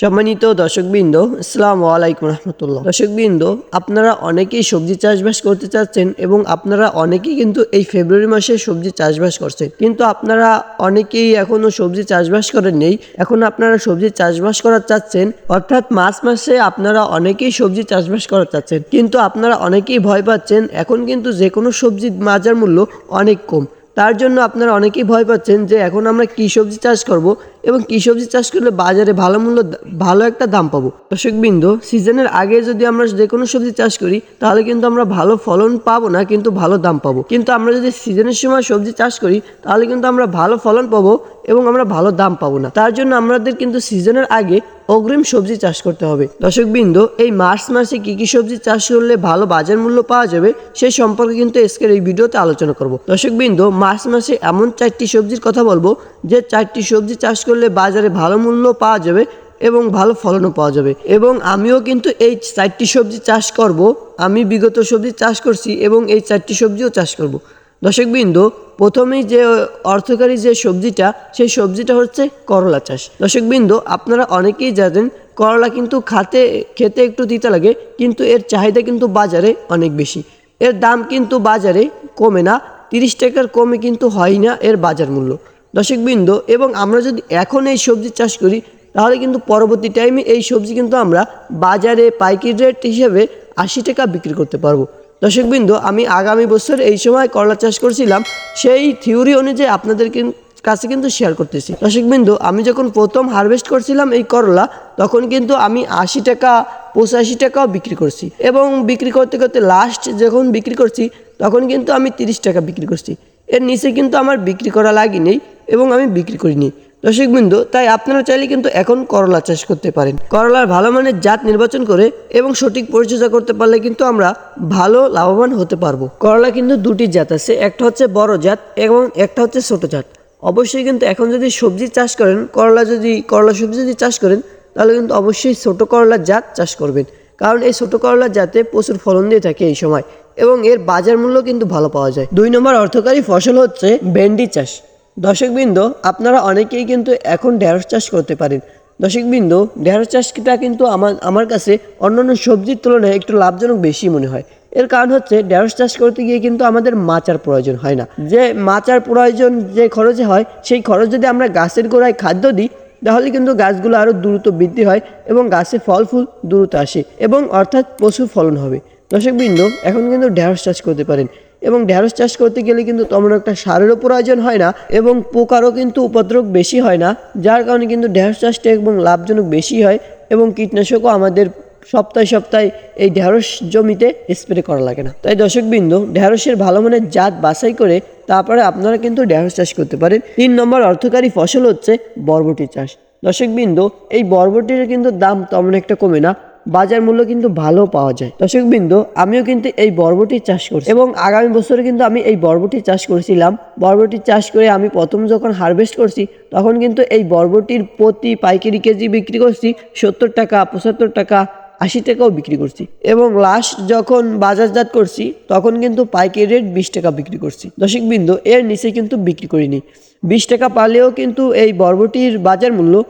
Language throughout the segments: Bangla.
সম্মানিত দর্শকবৃন্দ, আসসালামু আলাইকুম রহমতুল্লাহ। দর্শকবৃন্দ, আপনারা অনেকেই সবজি চাষবাস করতে চাচ্ছেন এবং আপনারা অনেকেই কিন্তু এই ফেব্রুয়ারি মাসে সবজি চাষবাস করছেন। কিন্তু আপনারা অনেকেই এখনও সবজি চাষবাস করেন নেই। এখন আপনারা সবজি চাষবাস করা চাচ্ছেন, অর্থাৎ মার্চ মাসে আপনারা অনেকেই সবজি চাষবাস করা চাচ্ছেন। কিন্তু আপনারা অনেকেই ভয় পাচ্ছেন, এখন কিন্তু যে কোনো সবজির বাজার মূল্য অনেক কম। তার জন্য আপনারা অনেকেই ভয় পাচ্ছেন যে এখন আমরা কী সবজি চাষ করব এবং কী সবজি চাষ করলে বাজারে ভালো মূল্য, ভালো একটা দাম পাবো। দর্শকবৃন্দ, সিজনের আগে যদি আমরা যে কোনো সবজি চাষ করি, তাহলে কিন্তু আমরা ভালো ফলন পাবো না, কিন্তু ভালো দাম পাবো। কিন্তু আমরা যদি সিজনের সময় সবজি চাষ করি, তাহলে কিন্তু আমরা ভালো ফলন পাবো এবং আমরা ভালো দাম পাবো না। তার জন্য আমাদের কিন্তু সিজনের আগে অগ্রিম সবজি চাষ করতে হবে। দর্শকবৃন্দ, এই মার্চ মাসে কি কি সবজি চাষ করলে ভালো বাজার মূল্য পাওয়া যাবে সেই সম্পর্কে কিন্তু আজকের এই ভিডিওতে আলোচনা করব। দর্শকবৃন্দ, মার্চ মাসে এমন চারটি সবজির কথা বলব, যে চারটি সবজি চাষ করলে বাজারে ভালো মূল্য পাওয়া যাবে এবং ভালো ফলনও পাওয়া যাবে। এবং আমিও কিন্তু এই চারটি সবজি চাষ করব। আমি বিগত সবজি চাষ করছি এবং এই চারটি সবজিও চাষ করব। দর্শকবৃন্দ, প্রথমেই যে অর্থকারী যে সবজিটা, সেই সবজিটা হচ্ছে করলা চাষ। দর্শকবৃন্দ, আপনারা অনেকেই জানেন, করলা কিন্তু খাতে, খেতে একটু দিতে লাগে, কিন্তু এর চাহিদা কিন্তু বাজারে অনেক বেশি। এর দাম কিন্তু বাজারে কমে না, তিরিশ টাকার কমে কিন্তু হয় না এর বাজার মূল্য। দর্শকবৃন্দ, এবং আমরা যদি এখন এই সবজি চাষ করি, তাহলে কিন্তু পরবর্তী টাইমে এই সবজি কিন্তু আমরা বাজারে পাইকারি রেট হিসেবে আশি টাকা বিক্রি করতে পারব। দর্শকবৃন্দ, আমি আগামী বছর এই সময় করলা চাষ করছিলাম, সেই থিওরি অনুযায়ী আপনাদের কাছে কিন্তু শেয়ার করতেছি। দর্শকবৃন্দ, আমি যখন প্রথম হারভেস্ট করছিলাম এই করলা, তখন কিন্তু আমি আশি টাকা, পঁচাশি টাকাও বিক্রি করছি। এবং বিক্রি করতে করতে লাস্ট যখন বিক্রি করছি, তখন কিন্তু আমি তিরিশ টাকা বিক্রি করছি। এর নিচে কিন্তু আমার বিক্রি করা লাগেনি। এবং আমি বিক্রি করিনি। দর্শকবৃন্দ তাই আপনারা চাইলে কিন্তু এখন করলা চাষ করতে পারেন। করলার ভালো মানের জাত নির্বাচন করে এবং সঠিক পরিচর্যা করতে পারলে কিন্তু আমরা ভালো লাভবান হতে পারব। করলা কিন্তু দুটি জাত আছে, একটা হচ্ছে বড় জাত এবং একটা হচ্ছে ছোট জাত। অবশ্যই কিন্তু এখন যদি সবজি চাষ করেন, করলা যদি, করলা সবজি যদি চাষ করেন, তাহলে কিন্তু অবশ্যই ছোট করলার জাত চাষ করবেন। কারণ এই ছোট করলার জাতে প্রচুর ফলন দিয়ে থাকে এই সময় এবং এর বাজার মূল্য কিন্তু ভালো পাওয়া যায়। দুই নম্বর অর্থকারী ফসল হচ্ছে ভেন্ডি চাষ। দর্শকবৃন্দ, আপনারা অনেকেই কিন্তু এখন ঢেঁড়স চাষ করতে পারেন। দর্শকবৃন্দ, ঢেঁড়স চাষটা কিন্তু আমার আমার কাছে অন্যান্য সবজির তুলনায় একটু লাভজনক বেশি মনে হয়। এর কারণ হচ্ছে, ঢেঁড়স চাষ করতে গিয়ে কিন্তু আমাদের মাচার প্রয়োজন হয় না। যে মাচার প্রয়োজন যে খরচে হয়, সেই খরচ যদি আমরা গাছের গোড়ায় খাদ্য দিই, তাহলে কিন্তু গাছগুলো আরও দ্রুত বৃদ্ধি হয় এবং গাছে ফল ফুল দ্রুত আসে এবং অর্থাৎ প্রচুর ফলন হবে। দর্শকবৃন্দ, এখন কিন্তু ঢেঁড়স চাষ করতে পারেন। এবং ঢেঁড়স চাষ করতে গেলে কিন্তু তেমন একটা সারেরও প্রয়োজন হয় না এবং পোকারও কিন্তু উপদ্রব বেশি হয় না, যার কারণে কিন্তু ঢেঁড়স চাষটা এবং লাভজনক বেশি হয় এবং কীটনাশকও আমাদের সপ্তাহে সপ্তাহে এই ঢেঁড়স জমিতে স্প্রে করা লাগে না। তাই দর্শকবৃন্দ, ঢেঁড়সের ভালো মানের জাত বাছাই করে তারপরে আপনারা কিন্তু ঢেঁড়স চাষ করতে পারেন। তিন নম্বর অর্থকারী ফসল হচ্ছে বরবটি চাষ। দর্শকবৃন্দ, এই বরবটির কিন্তু দাম তেমন একটা কমে না বাজার মূল্য কিন্তু ভালো পাওয়া যায়। দর্শকবৃন্দ আমিও কিন্তু এই বরবটি চাষ করছি। এবং আগামী বছরে কিন্তু আমি এই বরবটি চাষ করেছিলাম। বরবটি চাষ করে আমি প্রথম যখন হারভেস্ট করছি, তখন কিন্তু এই বরবটির প্রতি পাইকারি কেজি বিক্রি করছি সত্তর টাকা, পঁচাত্তর টাকা, আশি টাকাও বিক্রি করছি। এবং লাস্ট যখন বাজারজাত করছি, তখন কিন্তু পাইকারি রেট বিশ টাকা বিক্রি করছি। দর্শকবৃন্দ এর নিচে কিন্তু বিক্রি করিনি। বিশ টাকা পালেও কিন্তু এই বরবটির বাজার মূল্য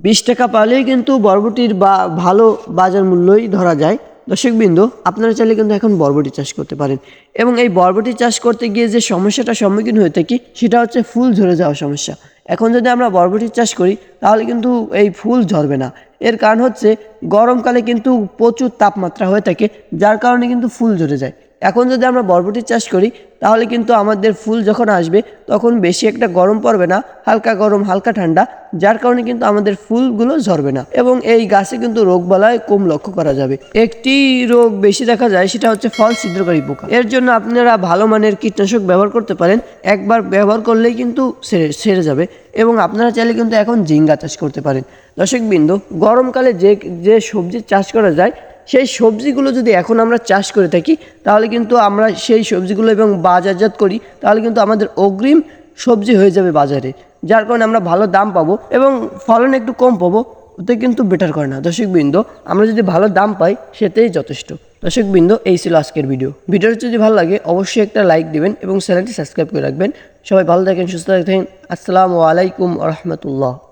বিশ টাকা পালেই কিন্তু বরবটির বা ভালো বাজার মূল্যই ধরা যায়। দর্শকবৃন্দ, আপনারা চাইলে কিন্তু এখন বরবটি চাষ করতে পারেন। এবং এই বরবটি চাষ করতে গিয়ে যে সমস্যাটা সম্মুখীন হয়ে থাকি, সেটা হচ্ছে ফুল ঝরে যাওয়ার সমস্যা। এখন যদি আমরা বরবটি চাষ করি, তাহলে কিন্তু এই ফুল ঝরবে না। এর কারণ হচ্ছে, গরমকালে কিন্তু প্রচুর তাপমাত্রা হয়ে থাকে, যার কারণে কিন্তু ফুল ঝরে যায়। এখন যদি আমরা বরবটি চাষ করি, তাহলে কিন্তু আমাদের ফুল যখন আসবে, তখন বেশি একটা গরম পড়বে না, হালকা গরম, হালকা ঠান্ডা, যার কারণে কিন্তু আমাদের ফুলগুলো ঝরবে না। এবং এই গাছে কিন্তু রোগ বালায় কম লক্ষ্য করা যাবে। একটি রোগ বেশি দেখা যায়, সেটা হচ্ছে ফল ছিদ্রকারী পোকা। এর জন্য আপনারা ভালো মানের কীটনাশক ব্যবহার করতে পারেন। একবার ব্যবহার করলেই কিন্তু সেরে সেরে যাবে। এবং আপনারা চাইলে কিন্তু এখন ঝিঙ্গা চাষ করতে পারেন। দর্শকবৃন্দ, গরমকালে যে যে সবজি চাষ করা যায় সেই সবজিগুলো যদি এখন আমরা চাষ করে থাকি, তাহলে কিন্তু আমরা সেই সবজিগুলো এবং বাজারজাত করি, তাহলে কিন্তু আমাদের অগ্রিম সবজি হয়ে যাবে বাজারে। যার কারণে আমরা ভালো দাম পাবো এবং ফলন একটু কম পাবো, ওতে কিন্তু বেটার করে না। দর্শকবৃন্দ, আমরা যদি ভালো দাম পাই, সেটাই যথেষ্ট। দর্শকবৃন্দ, এই ছিল আজকের ভিডিও ভিডিওটা যদি ভালো লাগে, অবশ্যই একটা লাইক দিবেন এবং চ্যানেলটি সাবস্ক্রাইব করে রাখবেন। সবাই ভালো থাকেন, সুস্থ থাকেন। আসসালামু আলাইকুম রহমতুল্লাহ।